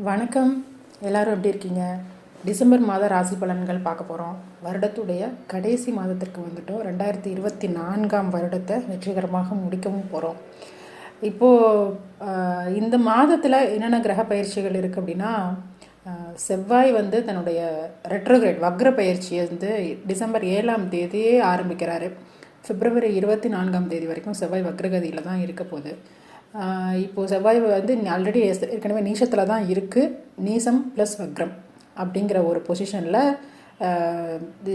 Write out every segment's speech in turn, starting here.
வணக்கம். எல்லாரும் எப்படி இருக்கீங்க? டிசம்பர் மாத ராசி பலன்கள் பார்க்க போகிறோம் வருடத்துடைய கடைசி மாதத்திற்கு வந்துட்டோம். ரெண்டாயிரத்தி இருபத்தி நான்காம் வருடத்தை வெற்றிகரமாக முடிக்கவும் போகிறோம் இப்போது இந்த மாதத்தில் என்னென்ன கிரக பயிற்சிகள் இருக்குது அப்படின்னா செவ்வாய் வந்து தன்னுடைய ரெட்ரோகிரேட் வக்ர பயிற்சியை வந்து டிசம்பர் ஏழாம் தேதியே ஆரம்பிக்கிறாரு. பிப்ரவரி இருபத்தி நான்காம் தேதி வரைக்கும் செவ்வாய் வக்ரகதியில் தான் இருக்க போகுது. இப்போது செவ்வாய் வந்து ஆல்ரெடி ஏற்கனவே நீசத்தில் தான் இருக்குது நீசம் ப்ளஸ் வக்ரம் அப்படிங்கிற ஒரு பொசிஷனில்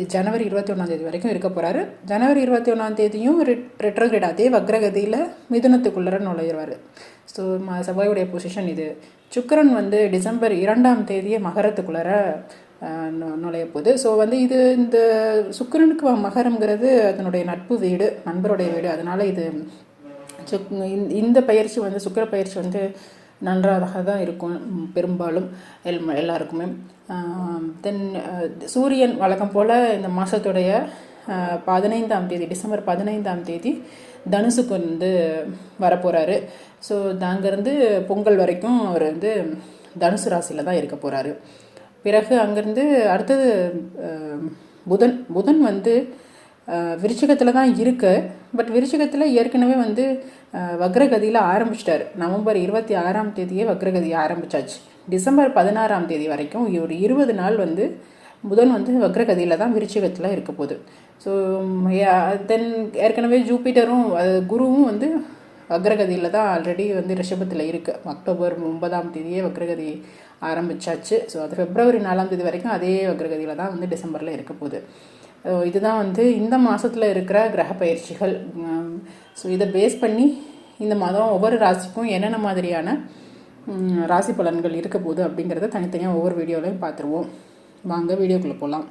ஜனவரி இருபத்தி ஒன்றாம் தேதி வரைக்கும் இருக்க போகிறாரு ஜனவரி இருபத்தி ஒன்றாம் தேதியும் ரெட்ரோகிரேட் அதே வக்ரகதியில் மிதுனத்துக்குள்ளர நுழையிறாரு. ஸோ ம செவ்வாயுடைய பொசிஷன் இது. சுக்கரன் வந்து டிசம்பர் இரண்டாம் தேதியே மகரத்துக்குள்ளர நு- நுழைய போகுது. ஸோ வந்து இது இந்த சுக்கரனுக்கு வ- அதனுடைய நட்பு வீடு நண்பருடைய வீடு. அதனால் இது சுக் இந்த- இந்த பயிற்சி வந்து சுக்கிர பயிற்சி வந்து நன்றாக தான் இருக்கும் பெரும்பாலும் எல் எல்லாருக்குமே. தென் சூரியன் வழக்கம் போல் இந்த மாதத்துடைய பதினைந்தாம் தேதி டிசம்பர் பதினைந்தாம் தேதி தனுசுக்கு வந்து வரப்போகிறாரு ஸோ அங்கேருந்து பொங்கல் வரைக்கும் அவர் வந்து தனுசு ராசியில் தான் இருக்க போகிறாரு பிறகு அங்கேருந்து அடுத்தது புதன் புதன் வந்து விருச்சிகத்தில் தான் இருக்குது பட் விருச்சிகத்தில் ஏற்கனவே வந்து வக்ரகதியில் ஆரம்பிச்சிட்டார். நவம்பர் இருபத்தி ஆறாம் தேதியே வக்ரகதி ஆரம்பிச்சாச்சு. டிசம்பர் பதினாறாம் தேதி வரைக்கும் ஒரு இருபது நாள் வந்து புதன் வந்து வக்ரகதியில் தான் விருச்சிகத்தில் இருக்க போகுது. ஸோ தென் ஏற்கனவே ஜூபிட்டரும் அது குருவும் வந்து வக்ரகதியில் தான் ஆல்ரெடி வந்து ரிஷபத்தில் இருக்குது அக்டோபர் ஒன்பதாம் தேதியே வக்ரகதி ஆரம்பிச்சாச்சு. ஸோ அது பிப்ரவரி நாலாம் தேதி வரைக்கும் அதே வக்ரகதியில் தான் வந்து டிசம்பரில் இருக்க போகுது. இதுதான் வந்து இந்த மாதத்தில் இருக்கிற கிரக பயிற்சிகள். ஸோ இதை பேஸ் பண்ணி இந்த மாதம் ஒவ்வொரு ராசிக்கும் என்னென்ன மாதிரியான ராசி பலன்கள் இருக்க போகுது அப்படிங்கிறத தனித்தனியாக ஒவ்வொரு வீடியோலையும் பார்த்துருவோம். வாங்க வீடியோக்குள்ளே போகலாம்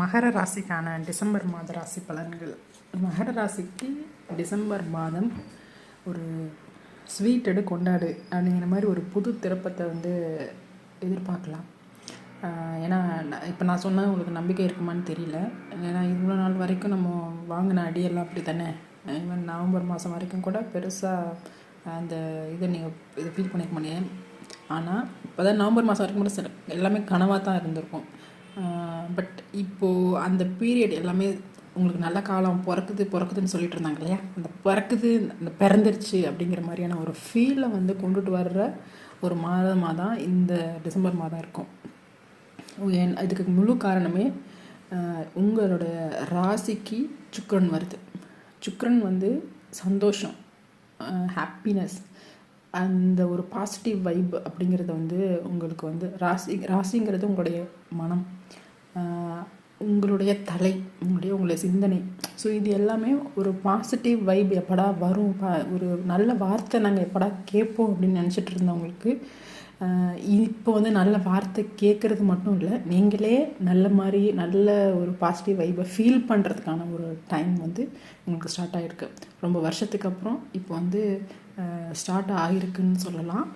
மகர ராசிக்கான டிசம்பர் மாத ராசி பலன்கள். மகர ராசிக்கு டிசம்பர் மாதம் ஒரு ஸ்வீட் எடு கொண்டாடு அப்படிங்கிற மாதிரி ஒரு புது திறப்பத்தை வந்து எதிர்பார்க்கலாம். ஏன்னா இப்போ நான் சொன்னால் உங்களுக்கு நம்பிக்கை இருக்குமான்னு தெரியல. ஏன்னா இவ்வளோ நாள் வரைக்கும் நம்ம வாங்கின அடியெல்லாம் அப்படி தானே ஈவன் நவம்பர் மாதம் வரைக்கும் கூட பெருசாக அந்த இதை நீங்கள் இதை ஃபீல் பண்ணிக்க முடியும் ஆனால் இப்போ தான் நவம்பர் மாதம் வரைக்கும் கூட சில எல்லாமே கனவாக தான் இருந்திருக்கும். பட் இப்போது அந்த பீரியட் எல்லாமே உங்களுக்கு நல்ல காலம் பிறக்குது பிறக்குதுன்னு சொல்லிட்டு இருந்தாங்க இல்லையா? அந்த பிறக்குது அந்த பிறந்துருச்சு அப்படிங்கிற மாதிரியான ஒரு ஃபீலை வந்து கொண்டுட்டு வர்ற ஒரு மாதமாக தான் இந்த டிசம்பர் மாதம் இருக்கும். இதுக்கு முழு காரணமே உங்களோட ராசிக்கு சுக்கரன் வருது. சுக்கரன் வந்து சந்தோஷம் ஹாப்பினஸ் அந்த ஒரு பாசிட்டிவ் வைப் அப்படிங்கிறது வந்து உங்களுக்கு வந்து ராசி ராசிங்கிறது உங்களுடைய மனம் உங்களுடைய தலை உங்களுடைய உங்களுடைய சிந்தனை. ஸோ இது எல்லாமே ஒரு பாசிட்டிவ் வைப் எப்படா வரும் ப- ஒரு நல்ல வார்த்தை நாங்கள் எப்படா கேட்போம் அப்படின்னு நினச்சிட்டு இருந்தவங்களுக்கு இப்போ வந்து நல்ல வார்த்தை கேட்குறது மட்டும் இல்லை நீங்களே நல்ல மாதிரி நல்ல ஒரு பாசிட்டிவ் வைப்பை ஃபீல் பண்ணுறதுக்கான ஒரு டைம் வந்து உங்களுக்கு ஸ்டார்ட் ஆகிருக்கு ரொம்ப வருஷத்துக்கு அப்புறம் இப்போ வந்து ஸ்டார்ட் ஆகிருக்குன்னு சொல்லலாம்.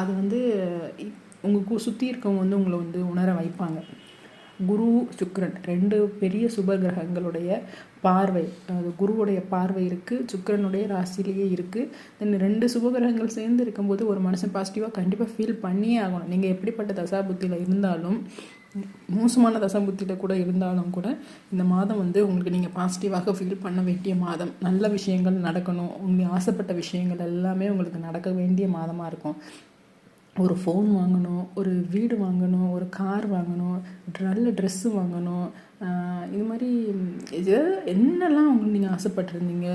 அது வந்து உங்கள் சுற்றி இருக்கவங்க வந்து உங்களை வந்து உணர வைப்பாங்க. குரு சுக்ரன் ரெண்டு பெரிய சுப கிரகங்களுடைய பார்வை அது குருவுடைய பார்வை இருக்குது சுக்கிரனுடைய ராசிலேயே இருக்குது தென் ரெண்டு சுப கிரகங்கள் சேர்ந்து இருக்கும்போது ஒரு மனுஷன் பாசிட்டிவாக கண்டிப்பாக ஃபீல் பண்ணியே ஆகணும். நீங்கள் எப்படிப்பட்ட தசாபுத்தியில் இருந்தாலும் மோசமான தசாபுத்தியில் கூட இருந்தாலும் கூட இந்த மாதம் வந்து உங்களுக்கு நீங்கள் பாசிட்டிவாக ஃபீல் பண்ண வேண்டிய மாதம். நல்ல விஷயங்கள் நடக்கணும். உங்களுக்கு ஆசைப்பட்ட விஷயங்கள் எல்லாமே உங்களுக்கு நடக்க வேண்டிய மாதமாக இருக்கும். ஒரு ஃபோன் வாங்கணும் ஒரு வீடு வாங்கணும் ஒரு கார் வாங்கணும் நல்ல ட்ரெஸ்ஸு வாங்கணும் இது மாதிரி இது என்னெல்லாம் உங்களுக்கு நீங்கள் ஆசைப்பட்டிருந்தீங்க?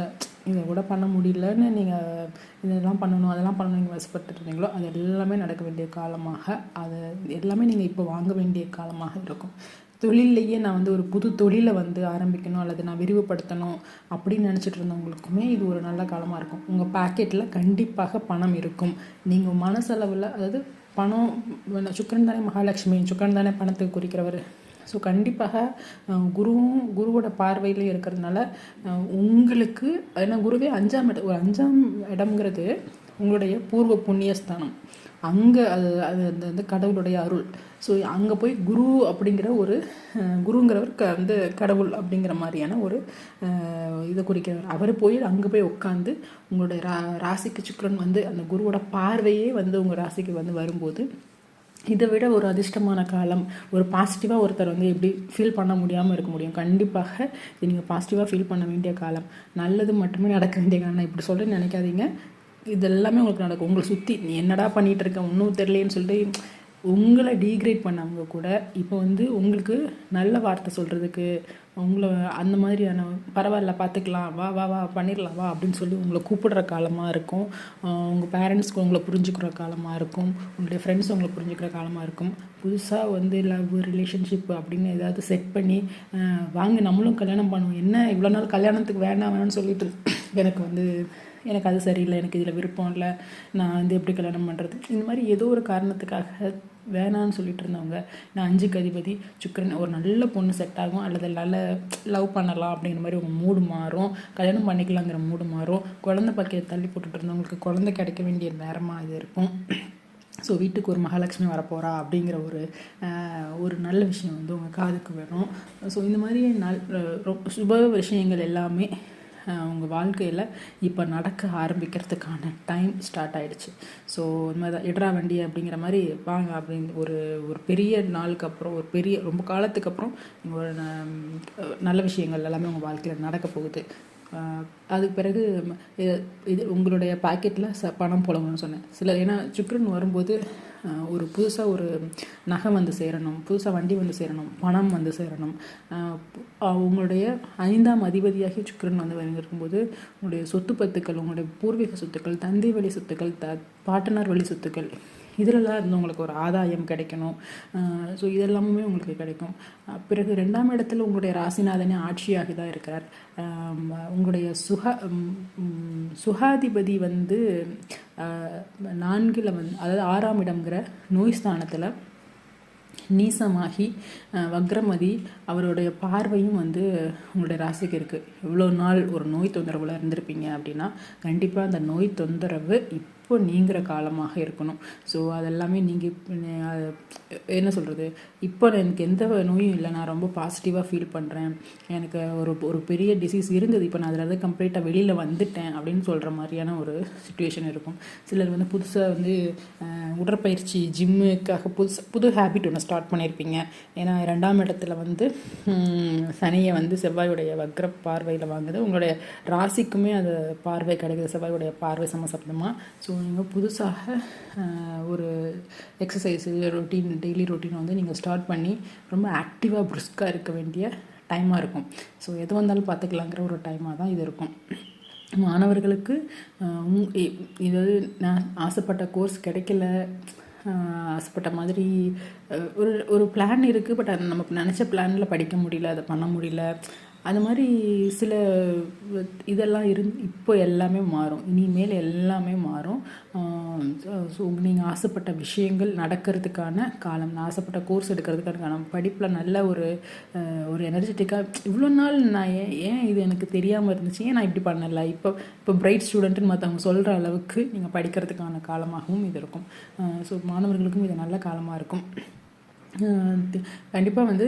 இதை கூட பண்ண முடியலன்னு நீங்கள் இதெல்லாம் பண்ணணும் அதெல்லாம் பண்ணணும் நீங்கள் ஆசைப்பட்டுருந்தீங்களோ அது எல்லாமே நடக்க வேண்டிய காலமாக அது எல்லாமே நீங்கள் இப்போ வாங்க வேண்டிய காலமாக இருக்கும். தொழில்லையே நான் வந்து ஒரு புது தொழிலை வந்து ஆரம்பிக்கணும் அல்லது நான் விரிவுபடுத்தணும் அப்படின்னு நினச்சிட்டு இருந்தவங்களுக்குமே இது ஒரு நல்ல காலமாக இருக்கும். உங்கள் பாக்கெட்டில் கண்டிப்பாக பணம் இருக்கும். நீங்கள் மனசளவில் அதாவது பணம் சுக்கரன் தானே மகாலட்சுமி சுக்கரன் தானே பணத்துக்கு குறிக்கிறவர். ஸோ கண்டிப்பாக குருவும் குருவோட பார்வையிலே இருக்கிறதுனால உங்களுக்கு ஏன்னா குருவே அஞ்சாம் இடம் ஒரு அஞ்சாம் இடம்ங்கிறது உங்களுடைய பூர்வ புண்ணியஸ்தானம். அங்கே அது அது அந்த வந்து கடவுளுடைய அருள். ஸோ அங்கே போய் குரு அப்படிங்கிற ஒரு குருங்கிறவர் க வந்து கடவுள் அப்படிங்கிற மாதிரியான ஒரு இதை குறிக்கிறவர். அவர் போய் அங்கே போய் உட்காந்து உங்களுடைய ரா ராசிக்கு சுக்கரன் வந்து அந்த குருவோட பார்வையே வந்து உங்கள் ராசிக்கு வந்து வரும்போது இதை விட ஒரு அதிர்ஷ்டமான காலம் ஒரு பாசிட்டிவாக ஒருத்தர் வந்து எப்படி ஃபீல் பண்ண முடியாமல் இருக்க முடியும். கண்டிப்பாக இது நீங்கள் பாசிட்டிவாக ஃபீல் பண்ண வேண்டிய காலம். நல்லது மட்டுமே நடக்க வேண்டிய காலம். நான் இப்படி சொல்கிறேன்னு நினைக்காதீங்க. இது எல்லாமே உங்களுக்கு நடக்கும். உங்களை சுற்றி நீ என்னடா பண்ணிகிட்டு இருக்க ஒன்றும் தெரியலேன்னு சொல்லிட்டு உங்களை டீக்ரேட் பண்ணவங்க கூட இப்போ வந்து உங்களுக்கு நல்ல வார்த்தை சொல்கிறதுக்கு உங்களை அந்த மாதிரியான பரவாயில்ல பார்த்துக்கலாம். வா வா வா பண்ணிடலாம். வா அப்படின்னு சொல்லி உங்களை கூப்பிடுற காலமாக இருக்கும். உங்கள் பேரண்ட்ஸ்க்கு உங்களை புரிஞ்சுக்கிற காலமாக இருக்கும். உங்களுடைய ஃப்ரெண்ட்ஸ் உங்களை புரிஞ்சுக்கிற காலமாக இருக்கும். புதுசாக வந்து லவ் ரிலேஷன்ஷிப் அப்படின்னு ஏதாவது செட் பண்ணி வாங்க நம்மளும் கல்யாணம் பண்ணுவோம். என்ன இவ்வளோ நாள் கல்யாணத்துக்கு வேணாம் வேணாம்னு சொல்லிட்டு எனக்கு வந்து எனக்கு அது சரியில்லை எனக்கு இதில் விருப்பம் இல்லை நான் வந்து எப்படி கல்யாணம் பண்ணுறது இந்த மாதிரி ஏதோ ஒரு காரணத்துக்காக வேணான்னு சொல்லிட்டு இருந்தவங்க நான் அஞ்சுக்கு அதிபதி சுக்கரன் ஒரு நல்ல பொண்ணு செட் ஆகும் அல்லது நல்ல லவ் பண்ணலாம் அப்படிங்கிற மாதிரி உங்கள் மூடு மாறும் கல்யாணம் பண்ணிக்கலாங்கிற மூடு மாறும் குழந்தை பக்கத்தில் தள்ளி போட்டுட்டு இருந்தவங்களுக்கு குழந்தை கிடைக்க வேண்டிய நேரமாக இது இருக்கும். ஸோ வீட்டுக்கு ஒரு மகாலட்சுமி வரப்போகிறா அப்படிங்கிற ஒரு ஒரு நல்ல விஷயம் வந்து உங்கள் காதுக்கு வரும். ஸோ இந்த மாதிரி நல் ரொ- சுப விஷயங்கள் எல்லாமே உங்கள் வாழ்க்கையில் இப்போ நடக்க ஆரம்பிக்கிறதுக்கான டைம் ஸ்டார்ட் ஆகிடுச்சு ஸோ இந்த மாதிரி தான் இடரா வண்டி அப்படிங்கிற மாதிரி வாங்க அப்படின்னு ஒரு ஒரு பெரிய நாளுக்கு அப்புறம் ஒரு பெரிய ரொம்ப காலத்துக்கு அப்புறம் ஒரு ந- நல்ல விஷயங்கள் எல்லாமே உங்கள் வாழ்க்கையில் நடக்க போகுது. அதுக்கு பிறகு இது உங்களுடைய பாக்கெட்டில் ச பணம் புழங்கணும்னு சொன்னேன். சில ஏன்னா சுக்ரன் வரும்போது ஒரு புதுசாக ஒரு நகை வந்து சேரணும் புதுசாக வண்டி வந்து சேரணும் பணம் வந்து சேரணும். அவங்களுடைய ஐந்தாம் அதிபதியாகி சுக்கிரன் வந்து இருக்கும்போது உங்களுடைய சொத்து பத்துக்கள் உங்களுடைய பூர்வீக சொத்துக்கள் தந்தை வழி சொத்துக்கள் த பாட்டனார் வழி சொத்துக்கள் இதிலெல்லாம் இருந்து உங்களுக்கு ஒரு ஆதாயம் கிடைக்கணும். ஸோ இதெல்லாமே உங்களுக்கு கிடைக்கும். பிறகு ரெண்டாம் இடத்துல உங்களுடைய ராசிநாதனே ஆட்சியாகி தான் இருக்கிறார். உங்களுடைய சுக சுகாதிபதி வந்து நான்கில் வந்து அதாவது ஆறாம் இடம்ங்கிற நோய் ஸ்தானத்தில் நீசமாகி வக்ரமதி அவருடைய பார்வையும் வந்து உங்களுடைய ராசிக்கு இருக்குது இவ்வளோ நாள் ஒரு நோய் தொந்தரவில் இருந்திருப்பீங்க அப்படின்னா கண்டிப்பாக அந்த நோய் தொந்தரவு இப் இப்போ நீங்கிற காலமாக இருக்கணும். ஸோ அதெல்லாமே நீங்கள் என்ன சொல்கிறது இப்போ எனக்கு எந்த நோயும் இல்லை. நான் ரொம்ப பாசிட்டிவாக ஃபீல் பண்ணுறேன் எனக்கு ஒரு ஒரு பெரிய டிசீஸ் இருந்தது. இப்போ நான் அதில் கம்ப்ளீட்டாக வெளியில் வந்துட்டேன் அப்படின்னு சொல்கிற மாதிரியான ஒரு சுச்சுவேஷன் இருக்கும். சிலர் வந்து புதுசாக வந்து உடற்பயிற்சி ஜிம்முக்காக புதுசு புது ஹேபிட் ஒன்று ஸ்டார்ட் பண்ணியிருப்பீங்க ஏன்னா ரெண்டாம் இடத்துல வந்து சனியை வந்து செவ்வாயுடைய வக்ர பார்வையில் வாங்குது. உங்களுடைய ராசிக்குமே அது பார்வை கிடைக்குது. செவ்வாயுடைய பார்வை சமசப்தமாக ஸோ ஸோ நீங்கள் புதுசாக ஒரு எக்ஸசைஸு ரொட்டீன் டெய்லி ரொட்டீனை வந்து நீங்கள் ஸ்டார்ட் பண்ணி ரொம்ப ஆக்டிவாக பிரிஸ்காக இருக்க வேண்டிய டைமாக இருக்கும். ஸோ எது வந்தாலும் பார்த்துக்கலாங்கிற ஒரு டைமாக தான் இது இருக்கும். மாணவர்களுக்கு இது இதாவது நான் ஆசைப்பட்ட கோர்ஸ் கிடைக்கல ஆசைப்பட்ட மாதிரி ஒரு ஒரு பிளான் இருக்குது பட் அது நமக்கு நினச்ச பிளானில் படிக்க முடியல அதை பண்ண முடியல அது மாதிரி சில இதெல்லாம் இருந் இப்போ எல்லாமே மாறும். இனிமேல் எல்லாமே மாறும். ஸோ நீங்கள் ஆசைப்பட்ட விஷயங்கள் நடக்கிறதுக்கான காலம் நான் ஆசைப்பட்ட கோர்ஸ் எடுக்கிறதுக்கான காலம் படிப்பில் நல்ல ஒரு ஒரு எனர்ஜெட்டிக்காக இவ்வளோ நாள் நான் ஏன் ஏன் இது எனக்கு தெரியாமல் இருந்துச்சு? ஏன் நான் இப்படி பண்ணலை? இப்போ இப்போ பிரைட் ஸ்டூடெண்ட்டுன்னு மற்றவங்க சொல்கிற அளவுக்கு நீங்கள் படிக்கிறதுக்கான காலமாகவும் இது இருக்கும். ஸோ மாணவர்களுக்கும் இது நல்ல காலமாக இருக்கும். கண்டிப்பாக வந்து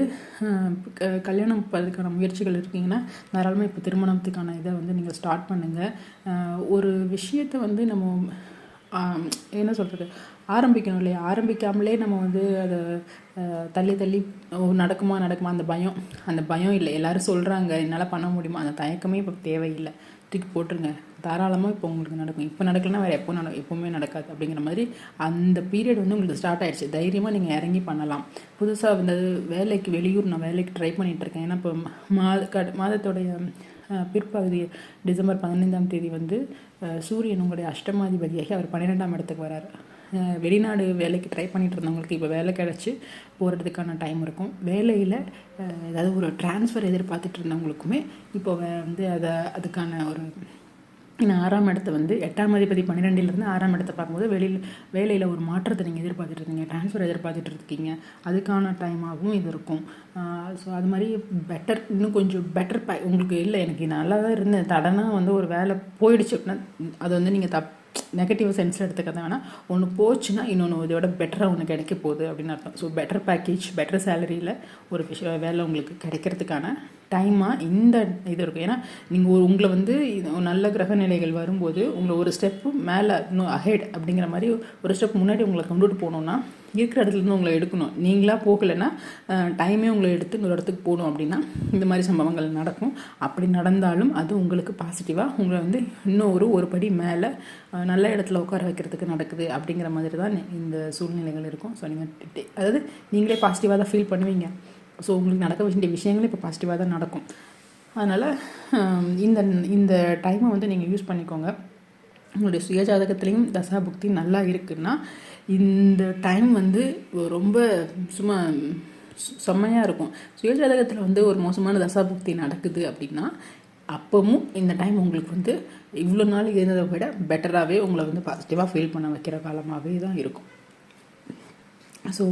கல்யாணம் அதுக்கான முயற்சிகள் இருக்கீங்கன்னா தாராளமாக இப்போ திருமணத்துக்கான இதை வந்து நீங்கள் ஸ்டார்ட் பண்ணுங்கள் ஒரு விஷயத்தை வந்து நம்ம என்ன சொல்கிறது ஆரம்பிக்கணும் இல்லையா? ஆரம்பிக்காமலே நம்ம வந்து அதை தள்ளி தள்ளி நடக்குமா நடக்குமா அந்த பயம் அந்த பயம் இல்லை. எல்லாரும் சொல்கிறாங்க என்னால் பண்ண முடியுமா? அந்த தயக்கமே இப்போ தேவையில்லை. தூக்கி போட்டுருங்க. தாராளமாக இப்போ உங்களுக்கு நடக்கும். இப்போ நடக்கலன்னா வேறு எப்போ நட எப்போவுமே நடக்காது அப்படிங்கிற மாதிரி அந்த பீரியட் வந்து உங்களுக்கு ஸ்டார்ட் ஆகிடுச்சு தைரியமாக நீங்கள் இறங்கி பண்ணலாம். புதுசாக வந்து வேலைக்கு வெளியூர் நான் வேலைக்கு ட்ரை பண்ணிகிட்டு இருக்கேன். ஏன்னா இப்போ மாத கட மாதத்தோடைய பிற்பகுதி டிசம்பர் பதினைந்தாம் தேதி வந்து சூரியன் உங்களுடைய அஷ்டமாதிபதியாகி அவர் பன்னிரெண்டாம் இடத்துக்கு வரார். வெளிநாடு வேலைக்கு ட்ரை பண்ணிட்டு இருந்தவங்களுக்கு இப்போ வேலை கிடச்சி போகிறதுக்கான டைம் இருக்கும். வேலையில் ஏதாவது ஒரு ட்ரான்ஸ்ஃபர் எதிர்பார்த்துட்டு இருந்தவங்களுக்குமே இப்போ வந்து அதை அதுக்கான ஒரு ஆறாம் இடத்த வந்து எட்டாம் அதிபதி பன்னிரெண்டிலிருந்து ஆறாம் இடத்த பார்க்கும்போது வெளியில் வேலையில் ஒரு மாற்றத்தை நீங்கள் எதிர்பார்த்துட்டு இருக்கீங்க ட்ரான்ஸ்ஃபர் எதிர்பார்த்துட்டு இருக்கீங்க அதுக்கான டைமாகவும் இது இருக்கும். ஸோ அது மாதிரி பெட்டர் இன்னும் கொஞ்சம் பெட்டர் ப உங்களுக்கு இல்லை எனக்கு நல்லா தான் இருந்தேன் தடனாக வந்து ஒரு வேலை போயிடுச்சு அப்படின்னா அது வந்து நீங்கள் தப் நெகட்டிவ் சென்ஸில் எடுத்துக்கிறத வேணால் ஒன்று போச்சுன்னா இன்னொன்று இதோட பெட்டராக ஒன்று கிடைக்க போகுது அப்படின்னு அர்த்தம். ஸோ பெட்டர் பேக்கேஜ் பெட்டர் சேலரியில் ஒரு விஷயம் வேலை உங்களுக்கு கிடைக்கிறதுக்கான டைமாக இந்த இது இருக்கும். ஏன்னா நீங்கள் ஒரு உங்களை வந்து இது நல்ல கிரக நிலைகள் வரும்போது உங்களை ஒரு ஸ்டெப்பு மேலே இன்னும் அஹெட் அப்படிங்கிற மாதிரி ஒரு ஸ்டெப் முன்னாடி உங்களை கொண்டுட்டு போகணுன்னா இருக்கிற இடத்துலேருந்து உங்களை எடுக்கணும். நீங்களாக போகலைன்னா டைமே உங்களை எடுத்து இன்னொரு இடத்துக்கு போகணும் அப்படின்னா இந்த மாதிரி சம்பவங்கள் நடக்கும். அப்படி நடந்தாலும் அது உங்களுக்கு பாசிட்டிவாக உங்களை வந்து இன்னும் ஒரு ஒரு படி மேலே நல்ல இடத்துல உட்கார வைக்கிறதுக்கு நடக்குது அப்படிங்கிற மாதிரி தான் இந்த சூழ்நிலைகள் இருக்கும். ஸோ நீங்கள் அதாவது நீங்களே பாசிட்டிவாக தான் ஃபீல் பண்ணுவீங்க. ஸோ உங்களுக்கு நடக்க வேண்டிய விஷயங்களும் இப்போ பாசிட்டிவாக தான் நடக்கும். அதனால் இந்த இந்த டைமை வந்து நீங்கள் யூஸ் பண்ணிக்கோங்க. உங்களுடைய சுயஜாதகத்துலேயும் தசா புக்தி நல்லா இருக்குன்னா இந்த டைம் வந்து ரொம்ப சும்மா செம்மையாக இருக்கும். சுயஜாதகத்தில் வந்து ஒரு மோசமான தசாபுக்தி நடக்குது அப்படின்னா அப்பவும் இந்த டைம் உங்களுக்கு வந்து இவ்வளோ நாள் இருந்ததை விட பெட்டராகவே உங்களை வந்து பாசிட்டிவாக ஃபீல் பண்ண வைக்கிற காலமாகவே தான் இருக்கும். ஸோ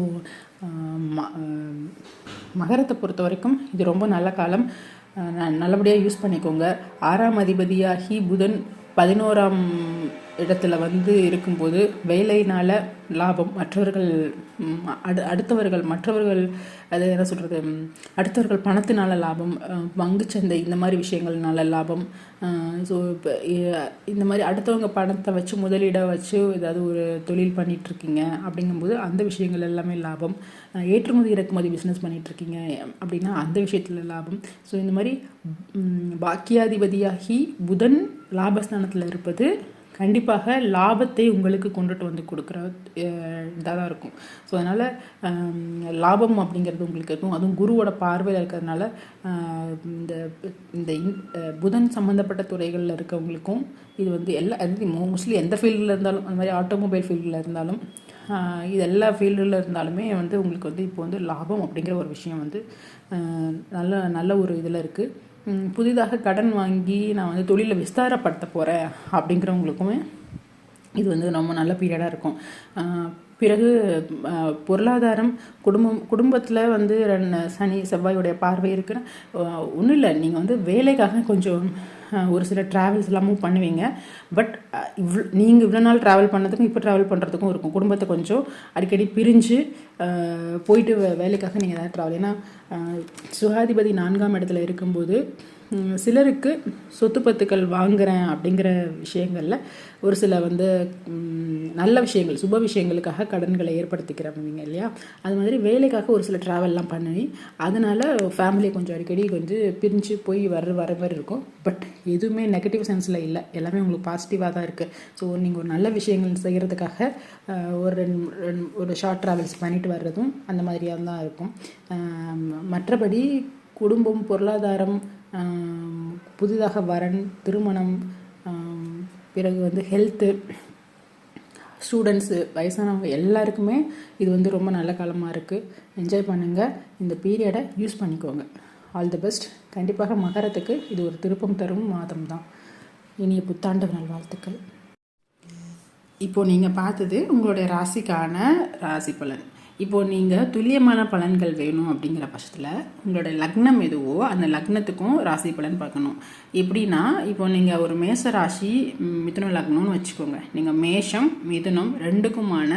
மகரத்தை பொறுத்த வரைக்கும் இது ரொம்ப நல்ல காலம். ந- நல்லபடியாக யூஸ் பண்ணிக்கோங்க. ஆறாம் அதிபதியாகி புதன் பதினோராம் இடத்துல வந்து இருக்கும்போது வேலையினால் லாபம் மற்றவர்கள் அடு அடுத்தவர்கள் மற்றவர்கள் அது என்ன சொல்கிறது அடுத்தவர்கள் பணத்தினால லாபம் பங்குச்சந்தை இந்த மாதிரி விஷயங்கள்னால லாபம் ஸோ இப்போ இந்த மாதிரி அடுத்தவங்க பணத்தை வச்சு முதலீடாக வச்சு ஏதாவது ஒரு தொழில் பண்ணிகிட்ருக்கீங்க இருக்கீங்க அப்படிங்கும்போது அந்த விஷயங்கள் எல்லாமே லாபம். ஏற்றுமதி இறக்குமதி பிஸ்னஸ் பண்ணிகிட்ருக்கீங்க இருக்கீங்க அப்படின்னா அந்த விஷயத்தில் லாபம். ஸோ இந்த மாதிரி பாக்கியாதிபதியாகி புதன் லாபஸ்தானத்தில் இருப்பது கண்டிப்பாக லாபத்தை உங்களுக்கு கொண்டுட்டு வந்து கொடுக்குற இதாக தான் இருக்கும். ஸோ அதனால் லாபம் அப்படிங்கிறது உங்களுக்கு இருக்கும். அதுவும் குருவோட பார்வையில் இருக்கிறதுனால இந்த இந்த இன்- புதன் சம்மந்தப்பட்ட துறைகளில் இருக்கவங்களுக்கும் இது வந்து எல்லா மோஸ்ட்லி எந்த ஃபீல்டில் இருந்தாலும் அந்த மாதிரி ஆட்டோமொபைல் ஃபீல்டில் இருந்தாலும் இது எல்லா ஃபீல்டில் இருந்தாலுமே வந்து உங்களுக்கு வந்து இப்போ வந்து லாபம் அப்படிங்கிற ஒரு விஷயம் வந்து நல்ல நல்ல ஒரு இதில் இருக்குது புதிதாக கடன் வாங்கி நான் வந்து தொழிலை விஸ்தாரப்படுத்த போகிறேன் அப்படிங்கிறவங்களுக்குமே இது வந்து ரொம்ப நல்ல பீரியடாக இருக்கும். பிறகு பொருளாதாரம் குடும்பம் குடும்பத்தில் வந்து ரெண்டு சனி செவ்வாயுடைய பார்வை இருக்குன்னா ஒன்றும் இல்லை. நீங்கள் வந்து வேலைக்காக கொஞ்சம் ஒரு சில ட்ராவல்ஸ் எல்லாமும் பண்ணுவீங்க. பட் இவ்வளோ நீங்கள் இவ்வளோ நாள் ட்ராவல் பண்ணதுக்கும் இப்போ ட்ராவல் பண்ணுறதுக்கும் இருக்கும். குடும்பத்தை கொஞ்சம் அடிக்கடி பிரிஞ்சு போயிட்டு வேலைக்காக நீங்கள் ஏதாவது ட்ராவல் ஏன்னா சுகாதிபதி நான்காம் இடத்துல இருக்கும்போது சிலருக்கு சொத்து பத்துக்கள் வாங்குறேன் அப்படிங்கிற விஷயங்களில் ஒரு சில வந்து நல்ல விஷயங்கள் சுப விஷயங்களுக்காக கடன்களை ஏற்படுத்திக்கிறவங்க இல்லையா? அது மாதிரி வேலைக்காக ஒரு சில ட்ராவல்லாம் பண்ணி அதனால் ஃபேமிலி கொஞ்சம் அடிக்கடி கொஞ்சம் பிரிஞ்சு போய் வர வர மாதிரி இருக்கும். பட் எதுவுமே நெகட்டிவ் சென்ஸில் இல்லை. எல்லாமே உங்களுக்கு பாசிட்டிவாக தான் இருக்குது ஸோ நீங்கள் ஒரு நல்ல விஷயங்கள் செய்கிறதுக்காக ஒரு ரெண்டு ஒரு ஷார்ட் ட்ராவல்ஸ் பண்ணிட்டு வர்றதும் அந்த மாதிரியாக தான் இருக்கும். மற்றபடி குடும்பம் பொருளாதாரம் புதிதாக வரன் திருமணம் பிறகு வந்து ஹெல்த்து ஸ்டூடெண்ட்ஸு வயசானவங்க எல்லாருக்குமே இது வந்து ரொம்ப நல்ல காலமாக இருக்குது என்ஜாய் பண்ணுங்கள் இந்த பீரியடை யூஸ் பண்ணிக்கோங்க. ஆல் தி பெஸ்ட் கண்டிப்பாக மகரத்துக்கு இது ஒரு திருப்பம் தரும் மாதம் தான் இனிய புத்தாண்டு நல்வாழ்த்துக்கள். இப்போது நீங்கள் பார்த்தது உங்களுடைய ராசிக்கான ராசி பலன். இப்போது நீங்கள் துல்லியமான பலன்கள் வேணும் அப்படிங்கிற பட்சத்தில் உங்களோட லக்னம் எதுவோ அந்த லக்னத்துக்கும் ராசி பலன் பார்க்கணும். எப்படின்னா இப்போ நீங்கள் ஒரு மேச ராசி மிதுன லக்னம்னு வச்சுக்கோங்க. நீங்கள் மேஷம் மிதுனம் ரெண்டுக்குமான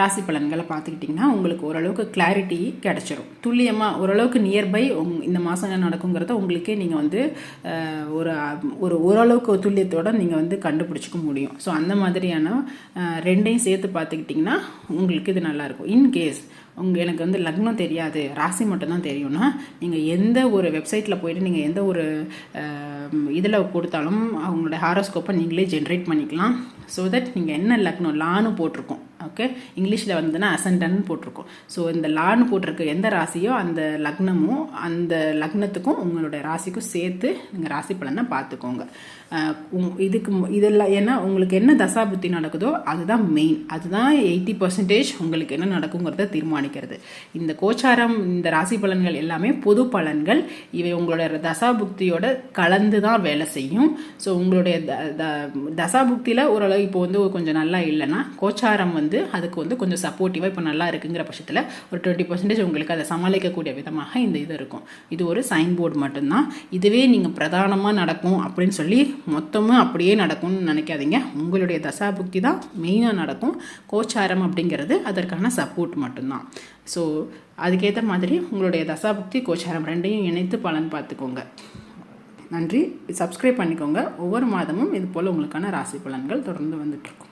ராசி பலன்களை பார்த்துக்கிட்டிங்கன்னா உங்களுக்கு ஓரளவுக்கு கிளாரிட்டி கிடச்சிரும். துல்லியமாக ஓரளவுக்கு நியர்பை உங் இந்த மாதம் என்ன நடக்குங்கிறத உங்களுக்கே நீங்கள் வந்து ஒரு ஒரு ஓரளவுக்கு துல்லியத்தோடு நீங்கள் வந்து கண்டுபிடிச்சிக்க முடியும். ஸோ அந்த மாதிரியான ரெண்டையும் சேர்த்து பார்த்துக்கிட்டிங்கன்னா உங்களுக்கு இது நல்லாயிருக்கும் இன்கேஸ் உங்கள் எனக்கு வந்து லக்னம் தெரியாது ராசி மட்டும்தான் தெரியும்னா நீங்கள் எந்த ஒரு வெப்சைட்டில் போயிட்டு நீங்கள் எந்த ஒரு இதில் கொடுத்தாலும் அவங்களோட ஹாரோஸ்கோப்பை நீங்களே ஜென்ரேட் பண்ணிக்கலாம். ஸோ தட் நீங்கள் என்ன லக்னம் லான்னு போட்டிருக்கோம். ஓகே இங்கிலீஷில் வந்துன்னா அசண்டன்னு போட்டிருக்கோம். ஸோ இந்த லான்னு போட்டிருக்க எந்த ராசியோ அந்த லக்னமும் அந்த லக்னத்துக்கும் உங்களோட ராசிக்கும் சேர்த்து நீங்கள் ராசி பலனை பார்த்துக்கோங்க. உங்- இதுக்கு மு- இதெல்லாம் ஏன்னா உங்களுக்கு என்ன தசாபுத்தி நடக்குதோ அதுதான் மெயின் அதுதான் எயிட்டி பர்சன்டேஜ் உங்களுக்கு என்ன நடக்குங்கிறத தீர்மானிக்கிறது இந்த கோச்சாரம் இந்த ராசி பலன்கள் எல்லாமே பொது பலன்கள். இவை உங்களோட தசாபுக்தியோட கலந்து தான் வேலை செய்யும். ஸோ உங்களுடைய த- த- தசாபுக்தியில் ஓரளவு இப்போ வந்து கொஞ்சம் நல்லா இல்லைன்னா கோச்சாரம் வந்து அதுக்கு வந்து கொஞ்சம் சப்போர்ட்டிவாக இப்போ நல்லா இருக்குங்கிற பட்சத்தில் ஒரு டுவெண்ட்டி பர்சன்டேஜ் உங்களுக்கு அதை சமாளிக்கக்கூடிய விதமாக இந்த இது இருக்கும். இது ஒரு சைன் போர்டு மட்டும்தான். இதுவே நீங்கள் பிரதானமாக நடக்கும் அப்படின்னு சொல்லி மொத்தமும் அப்படியே நடக்கும்னு நினைக்காதீங்க. உங்களுடைய தசாபுக்தி தான் மெயினாக நடக்கும். கோச்சாரம் அப்படிங்கிறது அதற்கான சப்போர்ட் மட்டும்தான். ஸோ அதுக்கேற்ற மாதிரி உங்களுடைய தசாபுக்தி கோச்சாரம் ரெண்டையும் இணைத்து பலன் பார்த்துக்கோங்க. நன்றி. சப்ஸ்கிரைப் பண்ணிக்கோங்க. ஒவ்வொரு மாதமும் இது போல் உங்களுக்கான ராசி பலன்கள் தொடர்ந்து வந்துட்டுருக்கும்